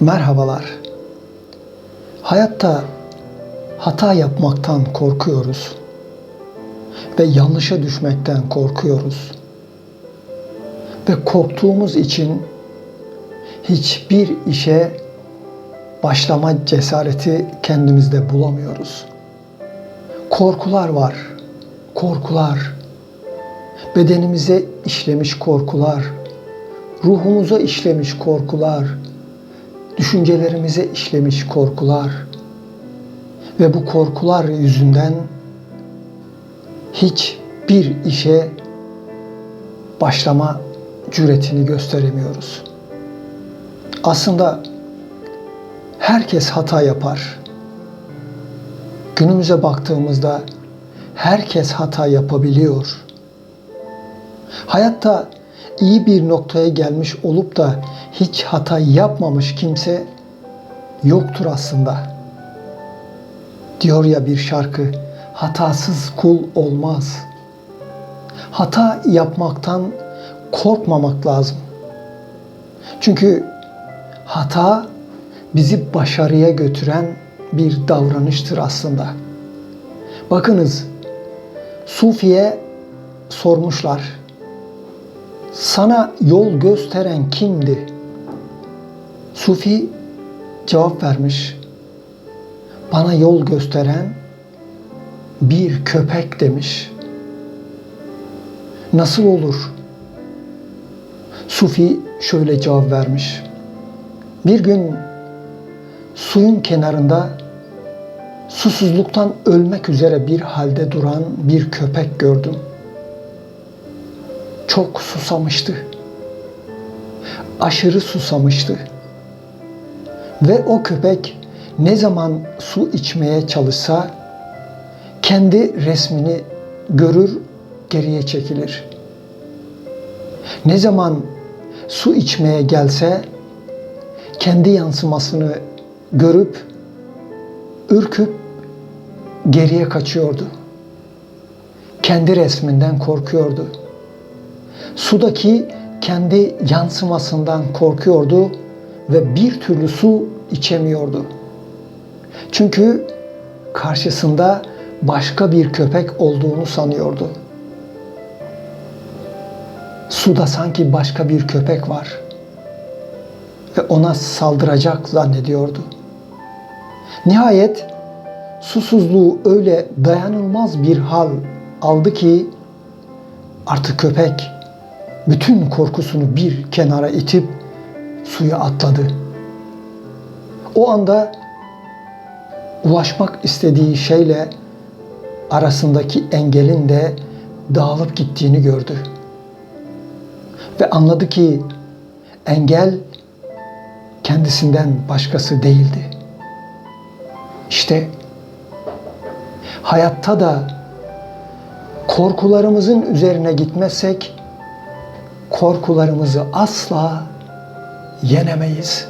Merhabalar. Hayatta hata yapmaktan korkuyoruz ve yanlışa düşmekten korkuyoruz. Ve korktuğumuz için hiçbir işe başlama cesareti kendimizde bulamıyoruz. Korkular var. Korkular. Bedenimize işlemiş korkular. Ruhumuza işlemiş korkular düşüncelerimize işlemiş korkular ve bu korkular yüzünden hiçbir işe başlama cüretini gösteremiyoruz. Aslında herkes hata yapar. Günümüze baktığımızda herkes hata yapabiliyor. Hayatta iyi bir noktaya gelmiş olup da hiç hata yapmamış kimse yoktur aslında. Diyor ya bir şarkı, hatasız kul olmaz. Hata yapmaktan korkmamak lazım. Çünkü hata bizi başarıya götüren bir davranıştır aslında. Bakınız, Sufi'ye sormuşlar sana yol gösteren kimdi? Sufi cevap vermiş. Bana yol gösteren bir köpek demiş. Nasıl olur? Sufi şöyle cevap vermiş. Bir gün suyun kenarında susuzluktan ölmek üzere bir halde duran bir köpek gördüm çok susamıştı. Aşırı susamıştı. Ve o köpek ne zaman su içmeye çalışsa kendi resmini görür, geriye çekilir. Ne zaman su içmeye gelse kendi yansımasını görüp ürküp geriye kaçıyordu. Kendi resminden korkuyordu sudaki kendi yansımasından korkuyordu ve bir türlü su içemiyordu. Çünkü karşısında başka bir köpek olduğunu sanıyordu. Suda sanki başka bir köpek var ve ona saldıracak zannediyordu. Nihayet susuzluğu öyle dayanılmaz bir hal aldı ki artık köpek bütün korkusunu bir kenara itip suya atladı. O anda ulaşmak istediği şeyle arasındaki engelin de dağılıp gittiğini gördü. Ve anladı ki engel kendisinden başkası değildi. İşte hayatta da korkularımızın üzerine gitmezsek korkularımızı asla yenemeyiz.